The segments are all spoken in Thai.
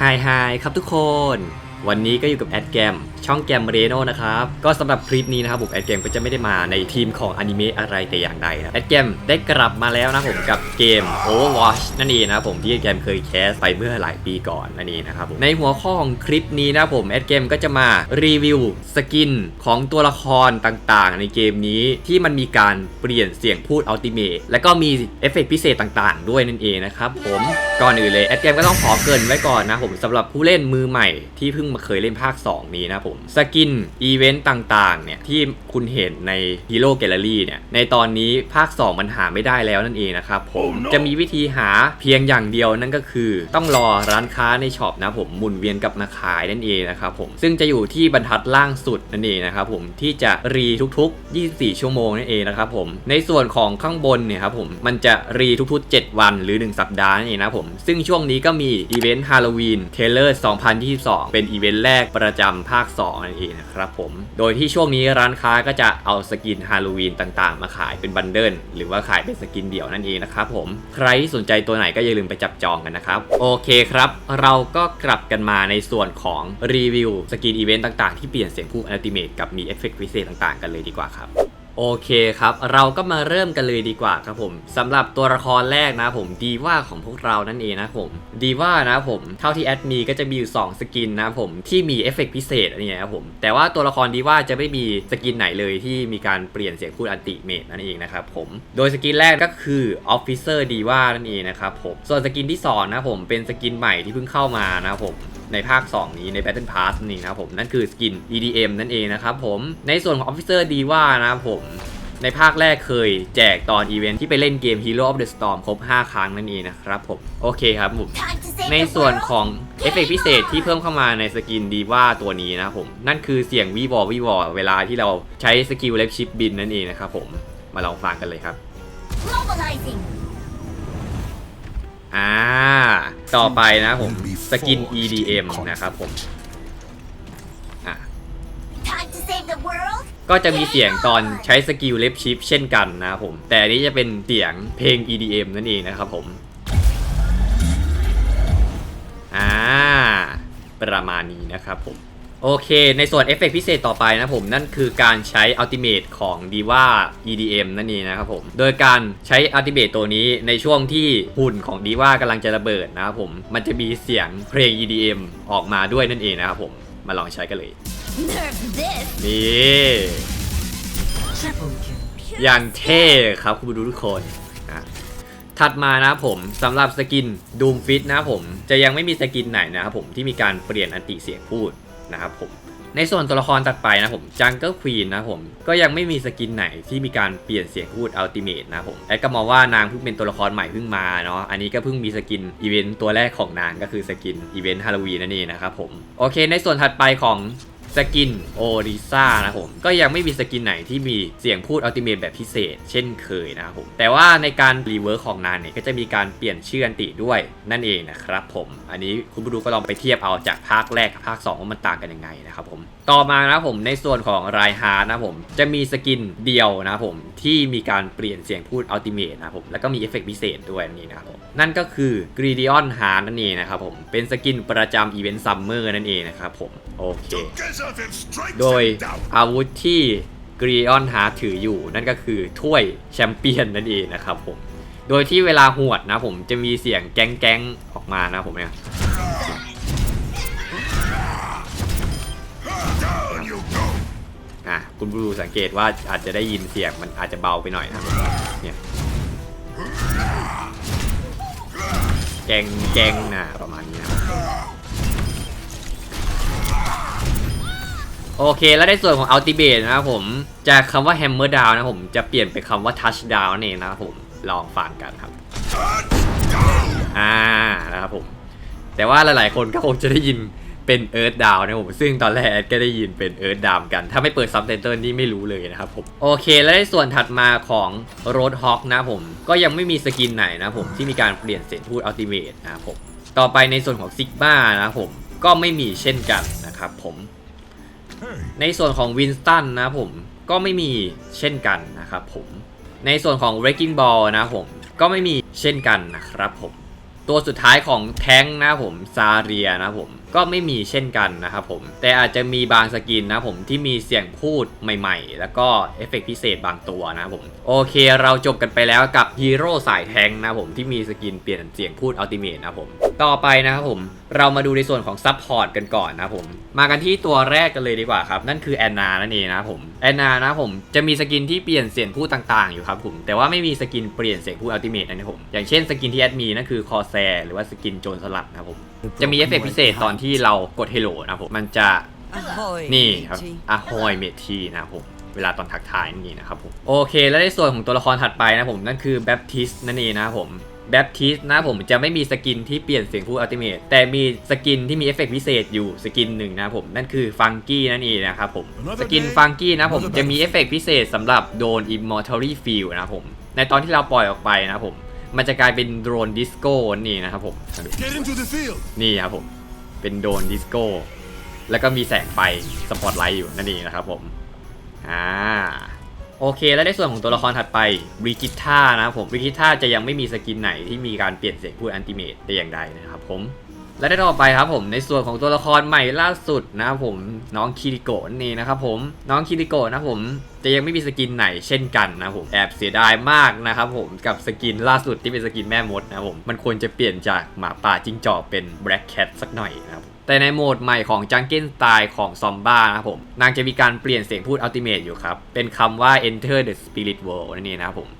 ไฮไฮครับทุกคน วันนี้ก็อยู่กับแอดแกมช่องแกมเรโนนะครับ ก็สำหรับคลิปนี้นะครับผมแอดแกมก็จะไม่ได้มาในทีมของอนิเมะอะไรแต่อย่างใดนะแอดแกมได้กลับมาแล้วนะผมกับเกม Overwatch นั่นเองนะผมที่แอดแกมเคยแคสไปเมื่อหลายปีก่อนนั่นเองนะครับผมในหัวข้อของคลิปนี้นะผมแอดแกมก็จะมารีวิวสกินของตัวละครต่างๆ ในเกมนี้ที่มันมีการเปลี่ยนเสียงพูดอัลติเมทและก็มีเอฟเฟกต์พิเศษต่างๆ ด้วยนั่นเองนะครับผมก่อนอื่นเลยแอดแกมก็ต้องขอเกินไว้ก่อนนะผมสำหรับผู้เล่นมือใหม่ที่เพิ่งมาเคยเล่นภาค 2 นี้นะผม สกิน อีเวนต์ต่างๆ เนี่ย ที่คุณเห็นใน Hero Gallery เนี่ย ในตอนนี้ภาค 2 มันหาไม่ได้แล้วนั่นเองนะครับผม Oh no จะมีวิธีหาเพียงอย่างเดียวนั่นก็คือ ต้องรอร้านค้าในช็อปนะผมหมุนเวียนกลับมาขายนั่นเองนะครับผม ซึ่งจะอยู่ที่บรรทัดล่างสุดนั่นเองนะครับผมที่จะรีทุกๆ 24 ชั่วโมงนั่นเองนะครับผม ในส่วนของข้างบนเนี่ยครับผมมันจะรีทุกๆ 7 วันหรือ 1 สัปดาห์นั่นเองนะครับผม ซึ่งช่วงนี้ก็มีอีเวนต์ฮาโลวีนเทเลอร์2022 เป็นอีีเวนต์แรกประจำภาค2นั่นเองนะครับผม โดยที่ช่วงนี้ร้านค้าก็จะเอาสกินฮาโลวีนต่างๆ มาขายเป็นบันเดิลหรือว่าขายเป็นสกินเดี่ยวนั่นเองนะครับผมใครที่สนใจตัวไหนก็อย่าลืมไปจับจองกันนะครับโอเคครับ เราก็กลับกันมาในส่วนของรีวิวสกินอีเวนต์ต่างๆ ที่เปลี่ยนเสียงผู้อนติเมทกับมีเอฟเฟกต์พิเศษต่างๆ กันเลยดีกว่าครับ โอเคครับ เราก็มาเริ่มกันเลยดีกว่าครับผมสำหรับตัวละครแรกนะผมดีว่าของพวกเรานั่นเองนะผมดีว่านะผมเท่าที่แอดมีก็จะมีอยู่2สกินนะผมที่มีเอฟเฟกต์พิเศษอันนี้ครับผมแต่ว่าตัวละครดีว่าจะไม่มีสกินไหนเลยที่มีการเปลี่ยนเสียงพูดอันติเมทนั่นเองนะครับผมโดยสกินแรกก็คือออฟฟิเซอร์ดีว่านั่นเองนะครับผมส่วนสกินที่สองนะผมเป็นสกินใหม่ที่เพิ่งเข้ามานะครับผม ในภาค 2 นี้ใน Battle Pass นี่นะครับผมนั่นคือสกิน EDM นั่นเองนะครับผมในส่วนของ Officer d i v a นะครับผมในภาคแรกเคยแจกตอนอีเวนท์ที่ไปเล่นเกม Hero of the Storm ครบ 5 ครั้งนั่นเองนะครับผม โอเคครับผม ในส่วนของเอฟเฟกต์พิเศษที่เพิ่มเข้ามาในสกินดีว่าตัวนี้นะครับผม นั่นคือเสียงวีวอวีวอเวลาที่เราใช้สกิลเล็บชิปบินนั่นเองนะครับผม มาลองฟังกันเลยครับ Globalizing. อ่า ต่อไปนะผมสกิน EDM นะครับผมอะ Time to save the world. ก็จะมีเสียงตอนใช้สกิลเล็บชิปเช่นกันนะครับผม แต่อันนี้จะเป็นเสียงเพลง EDM นั่นเองนะครับผม อ่า ประมาณนี้นะครับผม โอเค ในส่วนเอฟเฟกต์พิเศษต่อไปนะผมนั่นคือการใช้อัลติเม e ของ Diva EDM นั่นเองนะครับผม โดยการใช้อัลติเม e ตัวนี้ในช่วงที่หุ่นของ Diva กำลังจะระเบิดนะครับผม มันจะมีเสียงเพลง EDM ออกมาด้วยนั่นเองนะครับผม มาลองใช้กันเลย Nerf this. นี่อย่างเท่ครับคุณผู้ดูทุกคนนะถัดมานะครับผมสำหรับสกิน Doom Fit นะครับผมจะยังไม่มีสกินไหนนะครับผมที่มีการเปลี่ยนอันติเสียงพูด นะครับผมในส่วนตัวละครตัดไปนะผมจังเกิลควีนนะผมก็ยังไม่มีสกินไหนที่มีการเปลี่ยนเสียงพูดอัลติเมทนะผมแอดก็มองว่านางเพิ่งเป็นตัวละครใหม่เพิ่งมาเนาะอันนี้ก็เพิ่งมีสกินอีเวนต์ตัวแรกของนางก็คือสกินอีเวนต์ฮาโลวีนนั่นเองนะครับผมโอเค ในส่วนถัดไปของ สกินโอริซ่านะครับผมก็ยังไม่มีสกินไหนที่มีเสียงพูดอัลติเมทแบบพิเศษ เช่นเคยนะครับผมแต่ว่าในการรีเวิร์คของนานเนี่ยก็จะมีการเปลี่ยนชื่ออันติด้วยนั่นเองนะครับผม อันนี้คุณผู้ดูก็ลองไปเทียบเอาจากภาคแรกกับภาค 2 ว่ามันต่างกันยังไงนะครับผม ต่อมานะผมในส่วนของรายฮาร์นะผมจะมีสกินเดียวนะผมที่มีการเปลี่ยนเสียงพูดอัลติเม e นะครับผมแล้วก็มีเอฟเฟกต์พิเศษด้วยนี่นะครับผมนั่นก็คือกรีดิออนฮาร์นั่นเองนะครับผมเป็นสกินประจำอีเวนต์ซัมเมอร์นั่นเองนะครับผมโอเคโดยอาวุธที่กรีออนฮาร์ถืออยู่ นั่นก็คือถ้วยแชมเปี้ยนนั่นเองนะครับผมโดยที่เวลาหวดนะผมจะมีเสียงแก๊งแก๊งๆออกมานะผมเนี่ย อะคุณผู้ดูสังเกตว่าอาจจะได้ยินเสียงมันอาจจะเบาไปหน่อยนะเนี่ยแกงแกงนะประมาณนี้นะโอเค แล้วในส่วนของ Ultimate นะครับผมจากคำว่า Hammer Down นะผมจะเปลี่ยนเป็นคำว่า Touch Down นั่นเองนะครับผมลองฟังกันครับอ่านะครับผมแต่ว่าหลายๆคนก็คงจะได้ยิน เป็นเอิร์ธดาวนะผมซึ่งตอนแรกแอดก็ได้ยินเป็นเอิร์ธดาวกัน ถ้าไม่เปิดซับไตเติลนี่ไม่รู้เลยนะครับผมโอเค แล้วในส่วนถัดมาของโรดฮอ k นะผมก็ยังไม่มีสกินไหนนะผมที่มีการเปลี่ยนเสียงพูดอัลติเมทนะครับผมต่อไปในส่วนของซิกมานะผมก็ไม่มีเช่นกันนะครับผม ในส่วนของวินสตันนะผมก็ไม่มีเช่นกันนะครับผมในส่วนของ Wrecking Ball นะผมก็ไม่มีเช่นกันนะครับผมตัวสุดท้ายของแท้งนะผมซาเรียนะผม ก็ไม่มีเช่นกันนะครับผม แต่อาจจะมีบางสกินนะผมที่มีเสียงพูดใหม่ๆ แล้วก็เอฟเฟกต์พิเศษบางตัวนะผม โอเคเราจบกันไปแล้วกับฮีโร่สายแทงนะผมที่มีสกินเปลี่ยนเสียงพูดอัลติเมทนะผม ต่อไปนะครับผมเรามาดูในส่วนของซับพอร์ตกันก่อนนะผม มากันที่ตัวแรกกันเลยดีกว่าครับ นั่นคือแอนนานั่นเองนะผมแอนนานะผมจะมีสกินที่เปลี่ยนเสียงพูดต่างๆอยู่ครับผมแต่ว่าไม่มีสกินเปลี่ยนเสียงพูดอัลติเมทนะครับผมอย่างเช่นสกินที่แอดมีนั่นคือคอแซหรือว่าสกินโจรสลัดนะครับผม จะมีเอฟเฟกต์พิเศษตอนที่เรากดเฮโลนะครับผมมันจะ Ahoy, นี่ครับ matey. อะฮอยเมทีนะครับผมเวลาตอนทักทายนี่นะครับผมโอเค แล้วในส่วนของตัวละครถัดไปนะผมนั่นคือแบปทิสนั่นเองนะครับผมแบปทิสนะผมจะไม่มีสกินที่เปลี่ยนเสียงพูดอัลติเมทแต่มีสกินที่มีเอฟเฟกต์พิเศษอยู่สกินหนึ่งนะครับผมนั่นคือฟังกี้นั่นเองนะครับผมสกินฟังกี้นะผมจะมีเอฟเฟกต์พิเศษสำหรับโดน Immortality Field นะครับผมในตอนที่เราปล่อยออกไปนะครับผม มันจะกลายเป็นโดรนดิสโก้นี่นะครับผม Get into the field. นี่ครับผม เป็นโดรนดิสโก้ แล้วก็มีแสงไฟสปอตไลท์อยู่นั่นเองนะครับผมอ่าโอเค แล้วในส่วนของตัวละครถัดไปบริกิต้านะครับผมบริกิต้าจะยังไม่มีสกินไหนที่มีการเปลี่ยนเสียงพูดอันติเมตแต่อย่างใดนะครับผม และได้ต่อไปครับผมในส่วนของตัวละครใหม่ล่าสุดนะครับผมน้องคิริโกะนั่นะครับผมน้องคิริโกะนะครับผมจะยังไม่มีสกินไหนเช่นกันนะครับผมแอบเสียดายมากนะครับผมกับสกินล่าสุดที่เป็นสกินแม่มดนะครับผมมันควรจะเปลี่ยนจากหมาป่าจิ้งจอกเป็นแบล็กแคทสักหน่อยนะครับแต่ในโหมดใหม่ของจังเกิลสไตล์ของซอมบ้านะครับผมนางจะมีการเปลี่ยนเสียงพูดอัลติเมทอยู่ครับ เป็นคำว่า enter the spirit world นั่นเองนะครับผม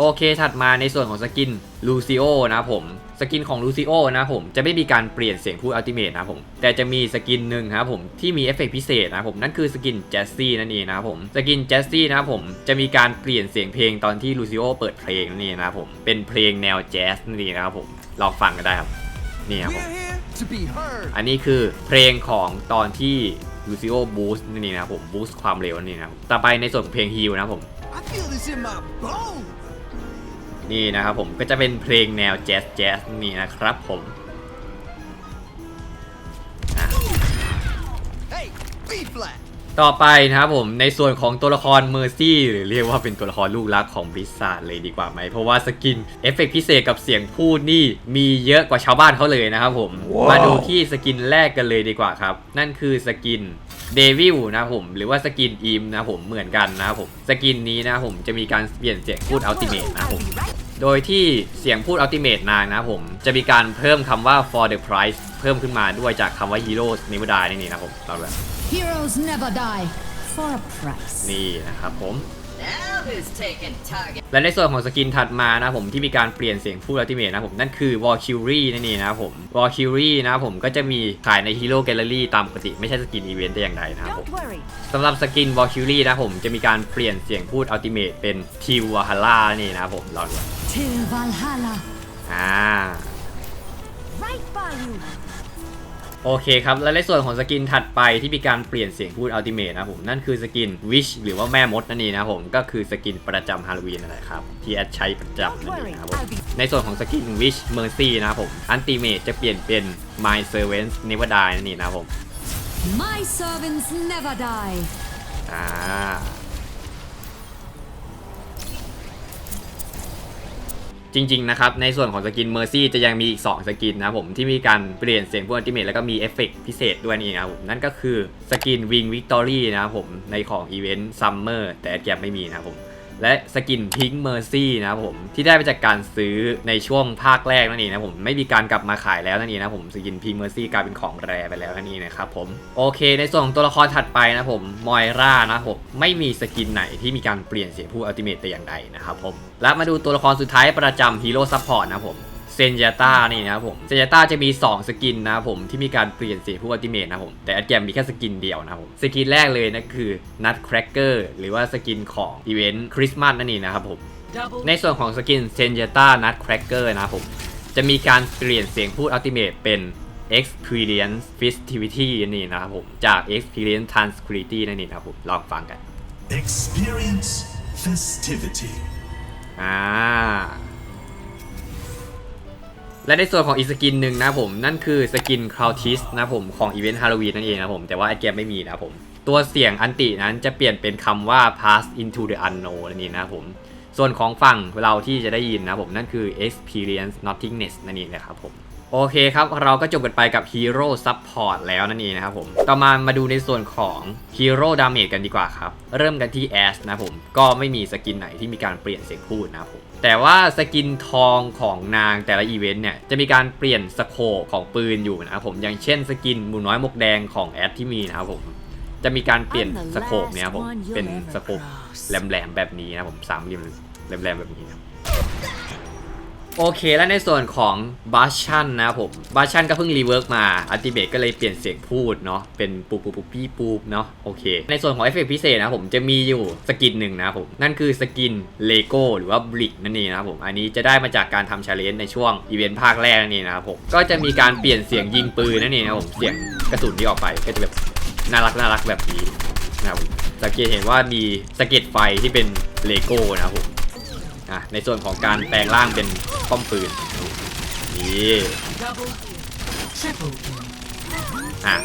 โอเคถัดมาในส่วนของสกินลูซิโอนะครับผมสกินของลูซิโอนะครับผมจะไม่มีการเปลี่ยนเสียงพูดอัลติเมทนะครับผมแต่จะมีสกินหนึ่งครับผมที่มีเอฟเฟกต์พิเศษนะครับผมนั่นคือสกินแจสซี่นั่นเองนะครับผมสกินแจสซี่นะครับผมจะมีการเปลี่ยนเสียงเพลงตอนที่ลูซิโอเปิดเพลงนั่นเองนะครับผมเป็นเพลงแนวแจ๊สนั่นเองนะครับผมลองฟังกันได้ครับนี่ครับผม We're here to be heard. อันนี้คือเพลงของตอนที่ลูซิโอบูสต์นั่นเองนะครับผมบูสต์ความเร็วนั่นเองนะครับต่อไปในส่วนของเพลงฮิลนะครับผม นี่นะครับผมก็จะเป็นเพลงแนวแจ๊สแจ๊สนี่นะครับผม Hey, B flat. ต่อไปนะครับผมในส่วนของตัวละครเมอร์ซี่หรือเรียกว่าเป็นตัวละครลูกรักของบริษัทเลยดีกว่าไหม เพราะว่าสกินเอฟเฟกต์พิเศษกับเสียงพูดนี่มีเยอะกว่าชาวบ้านเขาเลยนะครับผมมาดูที่สกินแรกกันเลยดีกว่าครับ นั่นคือสกิน เดวิลนะครับผมหรือว่าสกินอิมนะครับผมเหมือนกันนะครับผมสกินนี้นะครับผมจะมีการเปลี่ยนเสียงพูดอัลติเมทนะครับผมโดยที่เสียงพูดอัลติเม e นางนะครับผมจะมีการเพิ่มคำว่า for the price เพิ่มขึ้นมาด้วยจากคำว่า heroes never die นี่นะครับผมเราแบบ Heroes never die for a price. นี่นะครับผม และในส่วนของสกินถัดมานะครับผมที่มีการเปลี่ยนเสียงพูดอัลติเม e นะครับผมนั่นคือ Valkyrie นั่นเองนะครับผม Valkyrie นะครับผมก็จะมีขายใน Hero Gallery ตามปกติไม่ใช่สกินอีเวนต์แต่อย่างใดนะครับผม worry. สำหรับสกิน Valkyrie นะครับผมจะมีการเปลี่ยนเสียงพูดอัลติเม e เป็น t i w a h a l a นี่นะครับผมลองดู Till Valhalla. อ่า Right by you. โอเคครับ และในส่วนของสกินถัดไปที่มีการเปลี่ยนเสียงพูดอัลติเม e นะครับผมนั่นคือสกิน Wish หรือว่าแม่มดนั่นเองนะครับผมก็คือสกินประจำฮาโลวีนนั่นแหละครับที่แอดใช้ประจำนั่นเองนะครับผมในส่วนของสกิน Wish Mercy นะครับผมอันติเม e จะเปลี่ยนเป็น My Servants Never Die นั่นเองนะครับผม My servants never die. อ่า จริงๆนะครับในส่วนของสกินเมอร์ซี่จะยังมีอีก 2 สกินนะผมที่มีการเปลี่ยนเสียงพวกอัลติเมตแล้วก็มีเอฟเฟกต์พิเศษด้วยนี่นะผมนั่นก็คือสกินวิงวิกตอรี่นะครับผมในของอีเวนต์ซัมเมอร์แต่แกมไม่มีนะครับผม และสกินพิงเมอร์ซี่นะครับผมที่ได้ไปจากการซื้อในช่วงภาคแรกนั่นเองนะผมไม่มีการกลับมาขายแล้วนั่นเองนะผมสกินพิงเมอร์ซี่กลายเป็นของแรไปแล้วนั่นเองนะครับผมโอเค ในส่วนของตัวละครถัดไปนะผมมอยรานะผมไม่มีสกินไหนที่มีการเปลี่ยนเสียงผู้อัลติเมตแต่อย่างใดนะครับผมและมาดูตัวละครสุดท้ายประจำฮีโร่ซัพพอร์ตนะครับผม เซนยาต้านี่นะครับผมเซนยาต้าจะมี 2 สกินนะครับผมที่มีการเปลี่ยนเสียงผู้อัลติเม e นะครับผมแต่อัลแกมมีแค่สกินเดียวนะครับผมสกินแรกเลยนะคือนัทแครกเกอร์หรือว่าสกินของอีเวนต์คริสต์มาสนั่นเองนะครับผม Double ในส่วนของสกินเซนเ a ต้านัทแครกเกอร์นะครับผมจะมีการเปลี่ยนเสียงพูดอัลติเม e เป็น Experience Festivity นั่นเองนะครับผมจาก Experience Tranquility นั่นเองนะครับผมลองฟังกัน Experience festivity. อ่า และในส่วนของอีกสกินหนึ่งนะผม นั่นคือสกินคราวทิสนะผมของอีเวนต์ฮาโลวีนนั่นเองนะผมแต่ว่าไอเกมไม่มีนะผม ตัวเสียงอันตินั้นจะเปลี่ยนเป็นคำว่า pass into the unknown นั่นเองนะผม ส่วนของฝั่งเราที่จะได้ยินนะผมนั่นคือ experience nothingness นั่นเองนะครับผมโอเคครับ เราก็จบกันไปกับ Hero Support แล้วนั่นเองนะครับผม ต่อมามาดูในส่วนของ Hero Damage กันดีกว่าครับ เริ่มกันที่ Ash นะผม ก็ไม่มีสกินไหนที่มีการเปลี่ยนเสียงพูดนะผม แต่ว่าสกินทองของนางแต่ละอีเวนต์เนี่ยจะมีการเปลี่ยนสโคปของปืนอยู่นะครับผมอย่างเช่นสกินหมูน้อยมกแดงของแอดที่มีนะครับผมจะมีการเปลี่ยนสโคปเนี่ยครับผมเป็นสโคปแหลมๆแบบนี้นะครับผมสามเหลี่ยมแหลมๆแบบนี้นะครับ โอเคแล้วในส่วนของบัชชันนะผมบัชชันก็เพิ่งรีเวิร์กมาอัลติเมทก็เลยเปลี่ยนเสียงพูดเนาะเป็นปูปูปูปี้ปูเนาะโอเค ในส่วนของเอฟเฟกต์พิเศษนะผมจะมีอยู่สกินหนึ่งนะผม นั่นคือสกินเลโก้หรือว่าบลิกนั่นเองนะผมอันนี้จะได้มาจากการทำชาเลนจ์ในช่วงอีเวนต์ภาคแรกนั่นเองนะครับผมก็จะมีการเปลี่ยนเสียงยิงปืนนั่นเองนะผมเสียงกระสุนที่ออกไปก็จะแบบน่ารักน่ารักแบบนี้นะครับผมสังเกตเห็นว่ามีสะเก็ดไฟที่เป็นเลโก้นะครับผมอะในส่วนของการแปลงร่างเป็น ป้อมปืนนี่อะ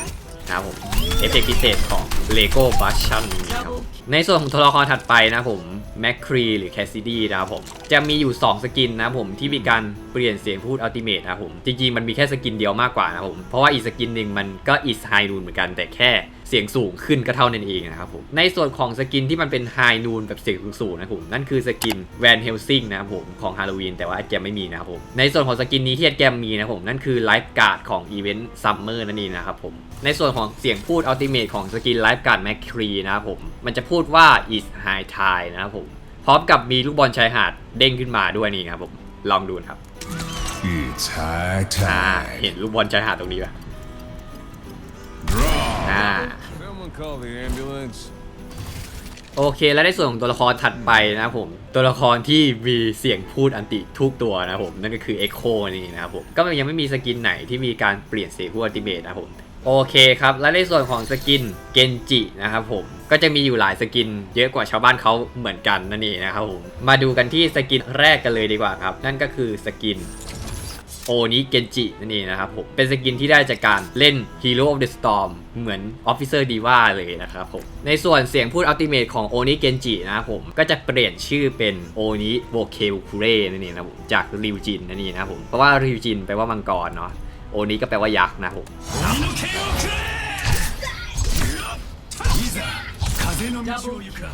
นะครับผมเอฟเฟกต์พิเศษของ LEGO b u s h o n นะครับผมในส่วนของตัวละครถัดไปนะครับผมแมคครีหรือแคสซิดี้นะครับผม จะมีอยู่ 2 สกินนะครับผมที่มีการเปลี่ยนเสียงพูดอัลติเมทนะครับผม จริงๆ มันมีแค่สกินเดียวมากกว่านะครับผม เพราะว่าอีกสกินหนึ่งมันก็อิสไฮนูนเหมือนกันแต่แค่ เสียงสูงขึ้นก็เท่านั้นเองนะครับผม ในส่วนของสกินที่มันเป็นไฮนูนแบบเสียงสูงๆนะครับผม นั่นคือสกินแวนเฮลซิงนะครับผมของฮาโลวีนแต่ว่าแกมไม่มีนะครับผม ในส่วนของสกินนี้ที่แกมมีนะครับผม นั่นคือไลฟ์การ์ดของอีเวนต์ซัมเมอร์นั่นเองนะครับผม ในส่วนของเสียงพูดอัลติเมทของสกินไลฟ์การ์ดแมคครีนะครับผม มันจะพูดว่า is high tide นะครับผม พร้อมกับมีลูกบอลชายหาดเด้งขึ้นมาด้วยนี่ครับผม ลองดูนะครับ It's high อ่า time. เห็นลูกบอลชายหาดตรงนี้ป่ะ Draw. อ่า Someone call the ambulance. โอเค แล้วในส่วนของตัวละครถัดไปนะครับผม ตัวละครที่มีเสียงพูดอันติทุกตัวนะครับผม นั่นก็คือ Echo นี่นะครับผม ก็ยังไม่มีสกินไหนที่มีการเปลี่ยนเสียงพูดอัลติเมทนะครับผม โอเคครับ และในส่วนของสกินเกนจินะครับผม ก็จะมีอยู่หลายสกิน เยอะกว่าชาวบ้านเขาเหมือนกันนั่นเองนะครับผม มาดูกันที่สกินแรกกันเลยดีกว่าครับ นั่นก็คือสกิน โอนิเกนจินั่นเองนะครับผม เป็นสกินที่ได้จากการเล่น Hero of the Storm เหมือน Officer Diva เลยนะครับผม ในส่วนเสียงพูดอัลติเมทของโอนิเกนจินะครับผม ก็จะเปลี่ยนชื่อเป็นโอนิโ o เคลคูเรนั่นเองนะครับผม จากริวจินนั่นเองนะครับผม เพราะว่าริวจินแปลว่ามังกรเนาะ โอนิก็แปลว่ายักษ์นะครับผม 風の道を行く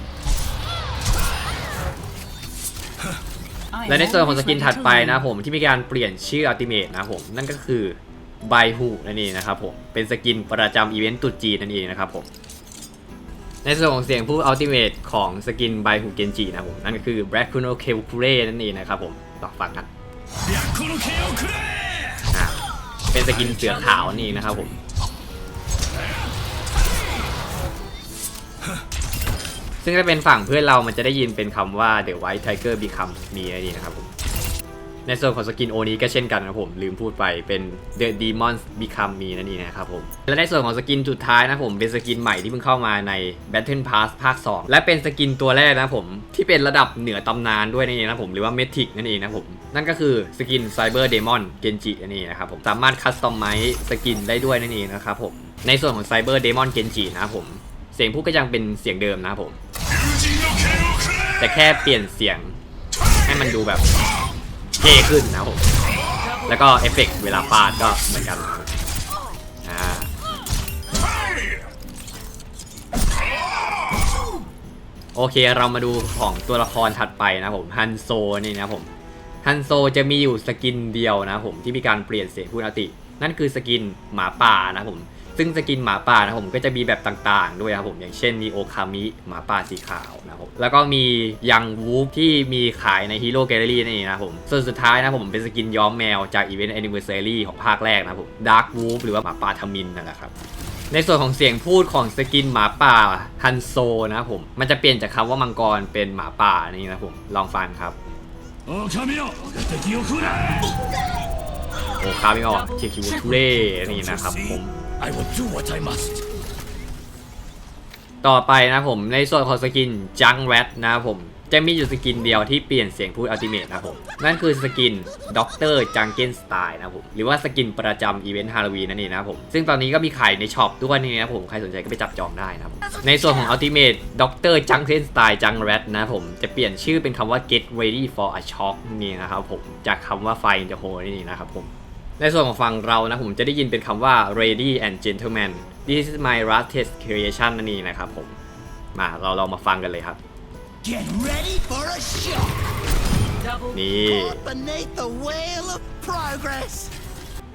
และในส่วนของสกินถัดไปนะผมที่มีการเปลี่ยนชื่ออัลติเมทนะผมนั่นก็คือไบฮูนั่นเองนะครับผมเป็นสกินประจำอีเวนต์ตุจีนั่นเองนะครับผมในส่วนของเสียงผู้อัลติเมทของสกินไบฮูเกนจินะผมนั่นก็คือแบล็กคูโนเคลคูเร่นั่นเองนะครับผมลองฟังกันเป็นสกินเสือขาวนี่นะครับผม ซึ่งถ้าเป็นฝั่งเพื่อนเรามันจะได้ยินเป็นคำว่า The White Tiger Becomes Me นี่นะครับผม ในส่วนของสกินโอนี้ก็เช่นกันนะผม ลืมพูดไปเป็น The Demon Become Me นั่นเองนะครับผม และในส่วนของสกินจุดท้ายนะผม เป็นสกินใหม่ที่เพิ่งเข้ามาใน Battle Pass ภาค 2 และเป็นสกินตัวแรกนะผมที่เป็นระดับเหนือตำนานด้วยนั่นเองนะผมหรือว่าเมทิกนั่นเองนะผมนั่นก็คือสกิน Cyber Demon Genji นั่นเองนะครับผมสามารถคัสตอมไมซ์สกินได้ด้วยนั่นเองนะครับผมในส่วนของ Cyber Demon Genji นะรัผมเสียงพูดก็ยังเป็นเสียงเดิมนะผม แต่แค่เปลี่ยนเสียงให้มันดูแบบเท่ขึ้นนะผม แล้วก็เอฟเฟกต์เวลาฟาดก็เหมือนกันนะครับอ่าโอเคเรามาดูของตัวละครถัดไปนะผมฮันโซนี่นะผมฮันโซจะมีอยู่สกินเดียวนะผมที่มีการเปลี่ยนเสียงพูดอติ นั่นคือสกินหมาป่านะผม ซึ่งสกินหมาป่านะผมก็จะมีแบบต่างๆ ด้วยครับผมอย่างเช่นมีโอคามิหมาป่าสีขาวนะครับแล้วก็มียังวูฟที่มีขายในฮีโร่แกลเลอรี่นั่นเองนะผมส่วนสุดท้ายนะผมเป็นสกินย้อมแมวจากอีเวนต์แอนิเวอร์ซรีของภาคแรกนะผมดาร์กวูฟหรือว่าหมาป่าทามินนั่นแหละครับในส่วนของเสียงพูดของสกินหมาป่าฮันโซนะครับผม มันจะเปลี่ยนจากคำว่ามังกรเป็นหมาป่านี่นะผม ลองฟังครับ โอคามิโอโอคามิโอเคียวคิวทุเร่นี่นะครับผม I will do what I must ต่อไปนะผมในส่วนของสกินจังแรดนะครับผมจะมีอยู่สกินเดียวที่เปลี่ยนเสียงพูดอัลติเมทนะผมนั่นคือสกินด็อกเตอร์จังเกิลสไตล์นะผมหรือว่าสกินประจำอีเวนต์ฮาโลวีนนั่นเองนะผมซึ่งตอนนี้ก็มีขายในช็อปด้วยนี่นะผมใครสนใจก็ไปจับจองได้นะผมในส่วนของอัลติเมทด็อกเตอร์จังเกิลสไตล์จังแรดนะผมจะเปลี่ยนชื่อเป็นคำว่า get ready for a shock นี่นะครับผมจากคำว่าไฟจะโฮนี่นะครับผม ในส่วนของฝั่งเรานะผมจะได้ยินเป็นคำว่า ready and gentleman this is my latest creation นั่นเองนะครับผม มาเราเรามาฟังกันเลยครับ Get ready for a shock นี่ caught beneath the wheel of progress.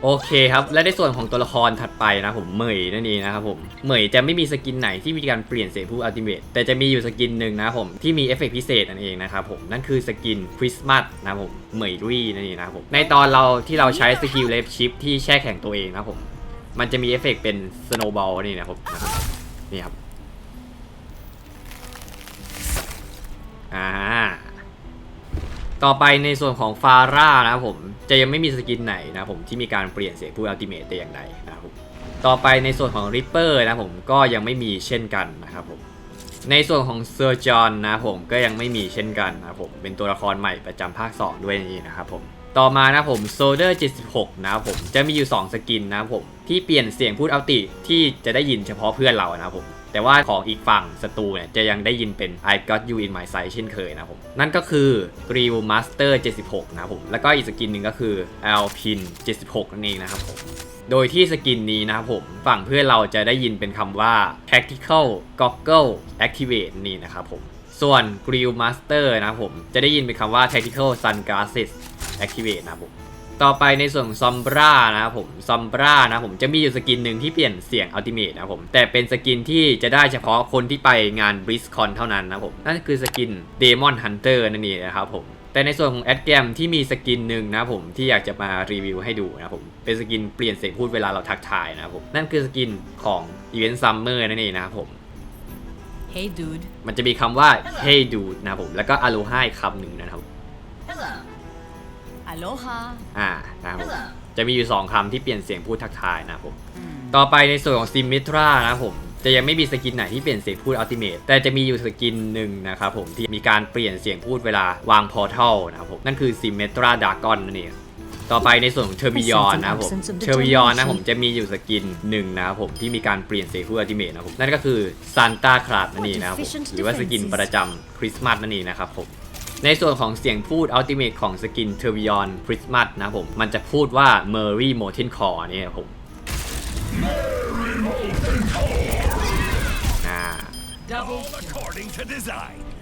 โอเคครับ และในส่วนของตัวละครถัดไปนะผมเหมยนั่นเองนะครับผมเหมยจะไม่มีสกินไหนที่มีการเปลี่ยนเสียงผู้อัลติเมทแต่จะมีอยู่สกินหนึ่งนะผมที่มีเอฟเฟกต์พิเศษนั่นเองนะครับผมนั่นคือสกินคริสต์มาสนะผมเหมยรีนั่นเองนะครับผมในตอนเราที่เราใช้สกิลเลฟชิปที่แช่แข็งตัวเองนะผมมันจะมีเอฟเฟกต์เป็นสโนว์บอลนี่นะครับนี่ครับอ่า ต่อไปในส่วนของฟาร่านะครับผมจะยังไม่มีสกินไหนนะผมที่มีการเปลี่ยนเสียงผู้อัลติเมทแต่อย่างใดนะครับผมต่อไปในส่วนของริปเปอร์นะผมก็ยังไม่มีเช่นกันนะครับผมในส่วนของเซอร์จอนนะผมก็ยังไม่มีเช่นกันนะผมเป็นตัวละครใหม่ประจำภาค 2 ด้วยนี่นะครับผมต่อมานะผมโซเดอร์76 นะผมจะมีอยู่ 2 สกินนะผมที่เปลี่ยนเสียงพูดอัลติที่จะได้ยินเฉพาะเพื่อนเรานะครับผม แต่ว่าของอีกฝั่งศัตรูเนี่ยจะยังได้ยินเป็น I got you in my sight เช่นเคยนะผม นั่นก็คือ Grill Master 76 นะผม แล้วก็อีกสกินหนึ่งก็คือ Alpin 76 นั่นเองนะครับผม โดยที่สกินนี้นะครับผม ฝั่งเพื่อนเราจะได้ยินเป็นคำว่า Tactical Goggle Activate นี่นะครับผม ส่วน Grill Master นะครับผม จะได้ยินเป็นคำว่า Tactical Sunglasses Activate นะครับผม ต่อไปในส่วนของซอมบรานะครับผมซอมบรานะผมจะมีอยู่สกินหนึ่งที่เปลี่ยนเสียงอัลติเมทนะครับผมแต่เป็นสกินที่จะได้เฉพาะคนที่ไปงานบริสคอนเท่านั้นนะครับผมนั่นคือสกินเดมอนฮันเตอร์นั่นเองนะครับผมแต่ในส่วนของแอดแกมที่มีสกินหนึ่งนะครับผมที่อยากจะมารีวิวให้ดูนะครับผมเป็นสกินเปลี่ยนเสียงพูดเวลาเราทักทายนะครับผมนั่นคือสกินของอีเวนต์ซัมเมอร์นั่นเองนะครับผม Hey, dude. มันจะมีคำว่า hey dude นะครับผมแล้วก็ aloha อีกคำหนึ่งนะครับ Hello. Aloha. อ่านะครับผม Hello. จะมีอยู่ 2คำที่เปลี่ยนเสียงพูดทักทายนะครับผม ต่อไปในส่วนของซิม m ตรานะครับผม จะยังไม่มีสกินไหนที่เปลี่ยนเสียงพูดอัลติเมทแต่จะมีอยู่สกินหนึ่งนะครับผมที่มีการเปลี่ยนเสียงพูดเวลาวางพอร์ทัลนะครับผม นั่นคือซิม m ตราดากอนนั่นเองต่อไปในส่วนของเทอร์บิยอนนะครับผม เทอร์บิยอนนะผมจะมีอยู่สกินหนึ่งนะครับผมที่มีการเปลี่ยนเสียงพูดอัลติเมทนะครับผมนั่นก็คือซานต้าคลาสนั่นเองนะครับผมหรือว่าสกินประจำคริสต์มาสนั่นเองนะครับผม ในส่วนของเสียงพูดอัลติเมทของสกินเทอร์วิออนคริสต์มาสนะผม มันจะพูดว่า Merry Molten Core นี่ครับผมอ่า Double. According to design.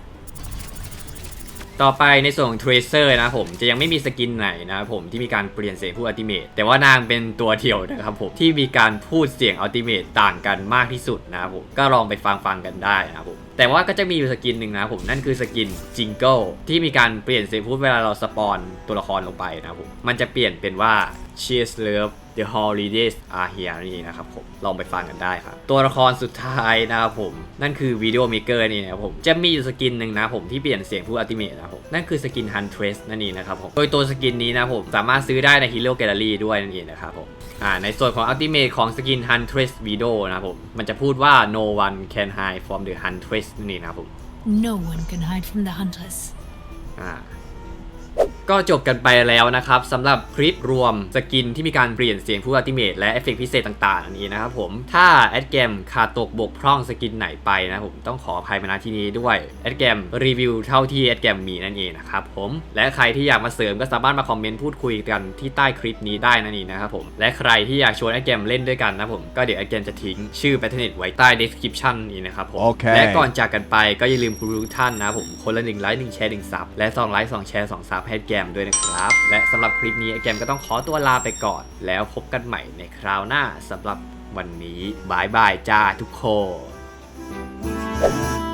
ต่อไปในส่วนของเทรเซอร์นะผมจะยังไม่มีสกินไหนนะผมที่มีการเปลี่ยนเสียงพูดอัลติเมตแต่ว่านางเป็นตัวเดียวนะครับผมที่มีการพูดเสียงอัลติเมตต่างกันมากที่สุดนะครับผมก็ลองไปฟังฟังกันได้นะครับผมแต่ว่าก็จะมีอยู่สกินหนึ่งนะผมนั่นคือสกินจิงเกิลที่มีการเปลี่ยนเสียงพูดเวลาเราสปอนตัวละครลงไปนะครับผมมันจะเปลี่ยนเป็นว่า Cheers Love The Holidays Are Here นี่นะครับผมลองไปฟังกันได้ครับ ตัวละครสุดท้ายนะครับผม นั่นคือวิดีโอเมเกอร์นี่นะครับผมจะมีอยู่สกินหนึ่งนะผมที่เปลี่ยนเสียงผู้อัลติเมทนะครับผมนั่นคือสกิน Huntress นั่นเองนะครับผมโดยตัวสกินนี้นะผมสามารถซื้อได้ใน Hero Gallery ด้วยนั่นเองนะครับผมอ่าในส่วนของอัลติเมทของสกิน Huntress Video นะครับผมมันจะพูดว่า no one can hide from the Huntress นั่นเองนะครับผม No one can hide from the hunters. อ่า ก็จบกันไปแล้วนะครับสำหรับคลิปรวมสกินที่มีการเปลี่ยนเสียงผู้อัลติเมทและเอฟเฟกต์พิเศษต่างๆอันนี้นะครับผมถ้าแอดเกมขาดตกบกพร่องสกินไหนไปนะผมต้องขออภัยมาณที่นี้ด้วยแอดเกมรีวิวเท่าที่แอดเกมมีนั่นเองนะครับผมและใครที่อยากมาเสริมก็สามารถมาคอมเมนต์พูดคุยกันที่ใต้คลิปนี้ได้นั่นเองนะครับผมและใครที่อยากชวนแอดเกมเล่นด้วยกันนะผมก็เดี๋ยวแอดเกมจะทิ้งชื่อ b a t t l e n e t ไว้ใต้ description นี้นะครับผมโอเคและก่อนจากกันไปก็อย่าลืมคุณทุกท่านนะครับผมคนละหนึ่งไลค์หนึ่งแชร์หนึ่งซับและสองไลค์สองแชร์สองซับให้แกมด้วยนะครับ และสำหรับคลิปนี้แกมก็ต้องขอตัวลาไปก่อน แล้วพบกันใหม่ในคราวหน้าสำหรับวันนี้บายบายจ้าทุกคน